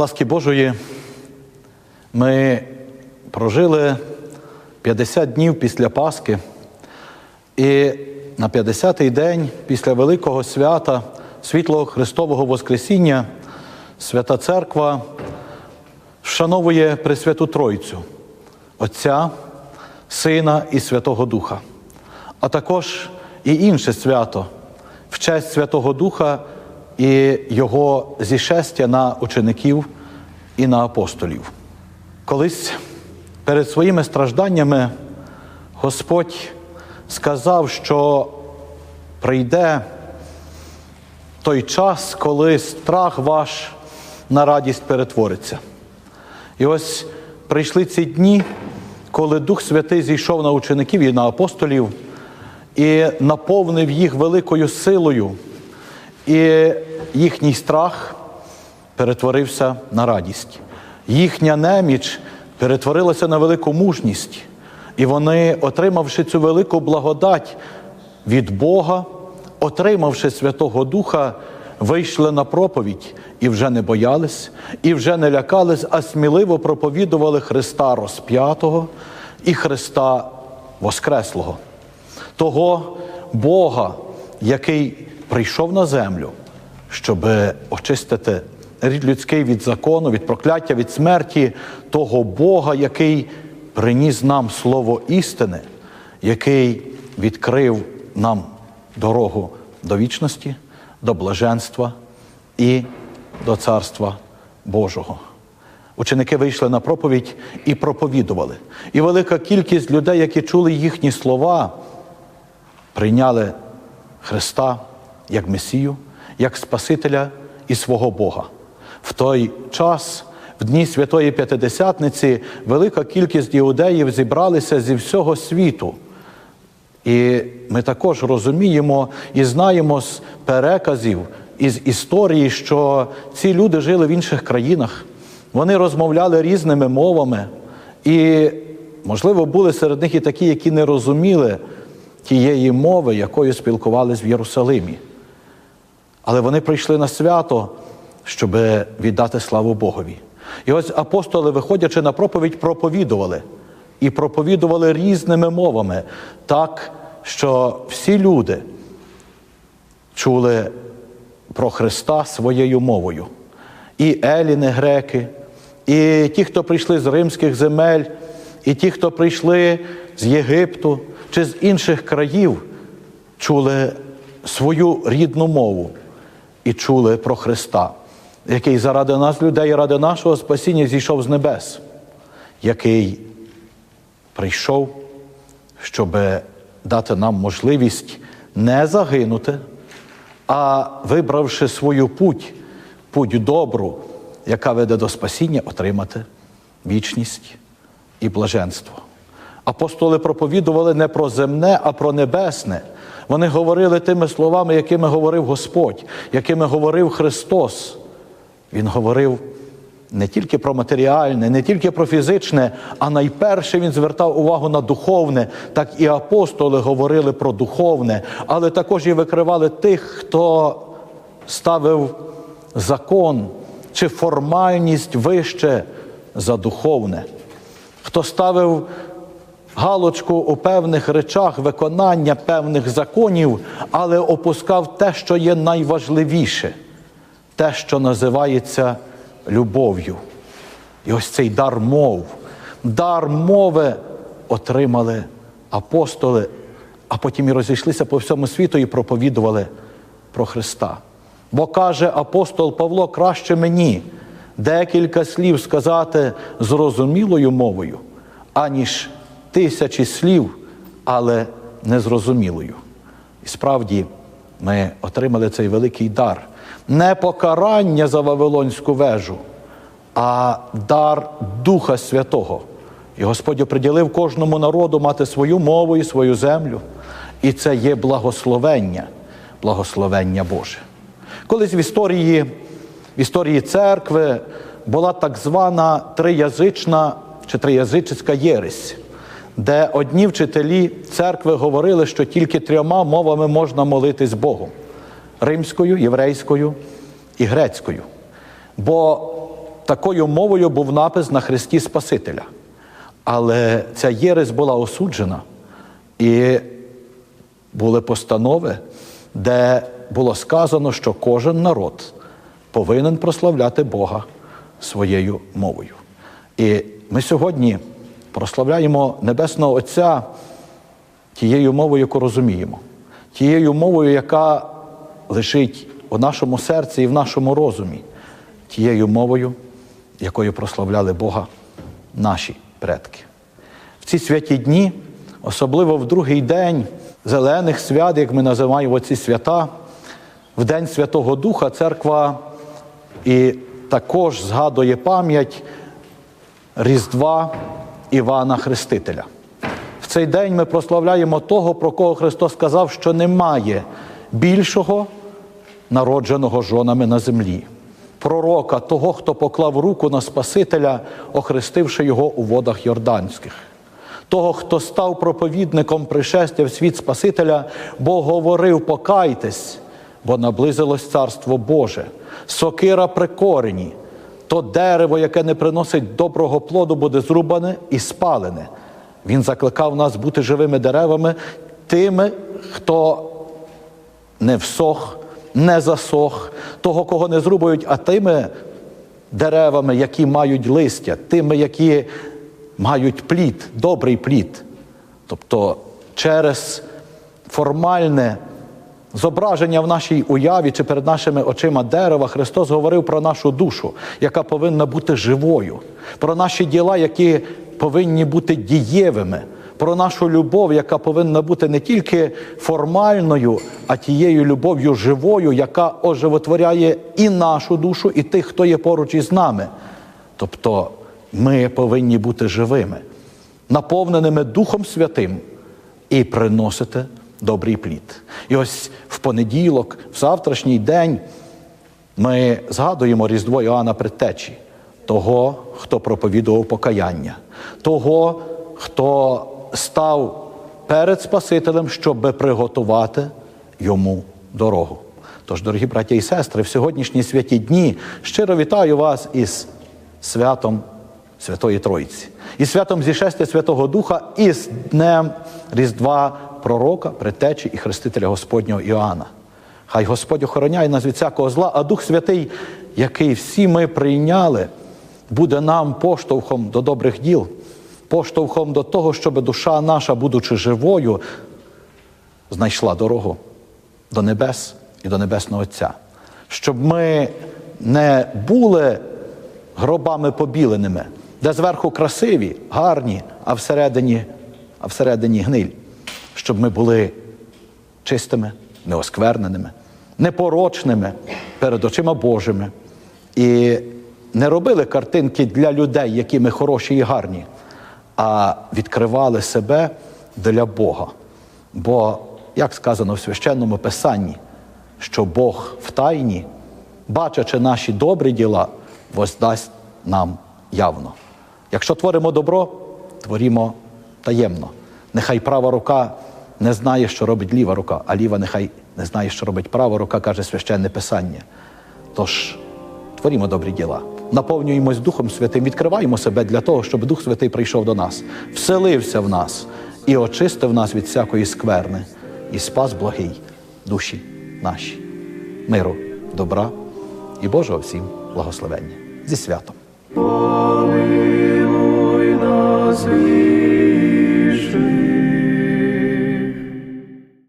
ласки Божої ми прожили 50 днів після Пасхи, і на 50-й день після Великого свята, світлого Христового Воскресіння, Свята Церква вшановує Пресвяту Тройцю, Отця, Сина і Святого Духа, а також і інше свято в честь Святого Духа і Його зішестя на учеників і на апостолів. Колись перед своїми стражданнями Господь сказав, що прийде той час, коли страх ваш на радість перетвориться. І ось прийшли ці дні, коли Дух Святий зійшов на учеників і на апостолів і наповнив їх великою силою, і їхній страх перетворився на радість. Їхня неміч перетворилася на велику мужність, і вони, отримавши цю велику благодать від Бога, отримавши Святого Духа, вийшли на проповідь і вже не боялись, і вже не лякались, а сміливо проповідували Христа розп'ятого і Христа Воскреслого, того Бога, який прийшов на землю, щоб очистити рід людський від закону, від прокляття, від смерті, того Бога, який приніс нам слово істини, який відкрив нам дорогу до вічності, до блаженства і до Царства Божого. Ученики вийшли на проповідь і проповідували. І велика кількість людей, які чули їхні слова, прийняли Христа як Месію, як Спасителя і свого Бога. В той час, в дні Святої П'ятидесятниці, велика кількість іудеїв зібралися зі всього світу. І ми також розуміємо і знаємо з переказів, із історії, що ці люди жили в інших країнах, вони розмовляли різними мовами, і, можливо, були серед них і такі, які не розуміли тієї мови, якою спілкувались в Єрусалимі. Але вони прийшли на свято, щоб віддати славу Богові. І ось апостоли, виходячи на проповідь, проповідували і проповідували різними мовами, так, що всі люди чули про Христа своєю мовою. І еліни греки, і ті, хто прийшли з римських земель, і ті, хто прийшли з Єгипту чи з інших країв, чули свою рідну мову і чули про Христа, який заради нас, людей, ради нашого спасіння зійшов з небес, який прийшов, щоб дати нам можливість не загинути, а вибравши свою путь, путь добру, яка веде до спасіння, отримати вічність і блаженство. Апостоли проповідували не про земне, а про небесне. Вони говорили тими словами, якими говорив Господь, якими говорив Христос. Він говорив не тільки про матеріальне, не тільки про фізичне, а найперше він звертав увагу на духовне, так і апостоли говорили про духовне, але також і викривали тих, хто ставив закон чи формальність вище за духовне, хто ставив галочку у певних речах виконання певних законів, але опускав те, що є найважливіше, те, що називається любов'ю. І ось цей дар мов, дар мови отримали апостоли, а потім і розійшлися по всьому світу і проповідували про Христа. Бо каже апостол Павло, краще мені декілька слів сказати зрозумілою мовою, аніж тисячі слів, але незрозумілою. І справді ми отримали цей великий дар. Не покарання за Вавилонську вежу, а дар Духа Святого. І Господь оприділив кожному народу мати свою мову і свою землю. І це є благословення, благословення Боже. Колись в історії, в історії церкви була так звана триязична чи триязичська єресь, де одні вчителі церкви говорили, що тільки трьома мовами можна молитись Богу римською, єврейською і грецькою. Бо такою мовою був напис на Христі Спасителя. Але ця єресь була осуджена, і були постанови, де було сказано, що кожен народ повинен прославляти Бога своєю мовою. І ми сьогодні прославляємо Небесного Отця тією мовою, яку розуміємо, тією мовою, яка лежить у нашому серці і в нашому розумі, тією мовою, якою прославляли Бога наші предки. В ці святі дні, особливо в другий день зелених свят, як ми називаємо ці свята, в День Святого Духа церква і також згадує пам'ять Різдва Івана Хрестителя. В цей день ми прославляємо того, про кого Христос сказав, що немає більшого народженого жонами на землі. Пророка, того, хто поклав руку на Спасителя, охрестивши його у водах Йорданських. Того, хто став проповідником пришестя в світ Спасителя, бо говорив: покайтесь, бо наблизилось Царство Боже, сокира при корені, то дерево, яке не приносить доброго плоду, буде зрубане і спалене. Він закликав нас бути живими деревами, тими, хто не всох, не засох, того, кого не зрубають, а тими деревами, які мають листя, тими, які мають плід, добрий плід. Тобто через формальне зображення в нашій уяві чи перед нашими очима дерева Христос говорив про нашу душу, яка повинна бути живою, про наші діла, які повинні бути дієвими, про нашу любов, яка повинна бути не тільки формальною, а тією любов'ю живою, яка оживотворяє і нашу душу, і тих, хто є поруч із нами. Тобто ми повинні бути живими, наповненими Духом Святим і приносити добрий плід. І ось в понеділок, в завтрашній день, ми згадуємо Різдво Іоанна Предтечі, того, хто проповідував покаяння, того, хто став перед Спасителем, щоб приготувати йому дорогу. Тож, дорогі браття і сестри, в сьогоднішні святі дні щиро вітаю вас із святом Святої Тройці, і святом зішестя Святого Духа, і з Днем Різдва Пророка, Предтечі і Хрестителя Господнього Іоанна. Хай Господь охороняє нас від всякого зла, а Дух Святий, який всі ми прийняли, буде нам поштовхом до добрих діл, поштовхом до того, щоб душа наша, будучи живою, знайшла дорогу до небес і до Небесного Отця. Щоб ми не були гробами побіленими, де зверху красиві, гарні, а всередині, а всередині гниль, щоб ми були чистими, неоскверненими, непорочними перед очима Божими. І не робили картинки для людей, які ми хороші і гарні, а відкривали себе для Бога. Бо, як сказано в священному Писанні, що Бог в тайні, бачачи наші добрі діла, воздасть нам явно. Якщо творимо добро, творімо таємно. Нехай права рука не знає, що робить ліва рука, а ліва нехай не знає, що робить права рука, каже священне Писання. Тож творімо добрі діла, наповнюємось Духом Святим, відкриваємо себе для того, щоб Дух Святий прийшов до нас, вселився в нас і очистив нас від всякої скверни, і спас благий душі наші. Миру, добра і Божого всім благословення. Зі святом. Помилуй нас,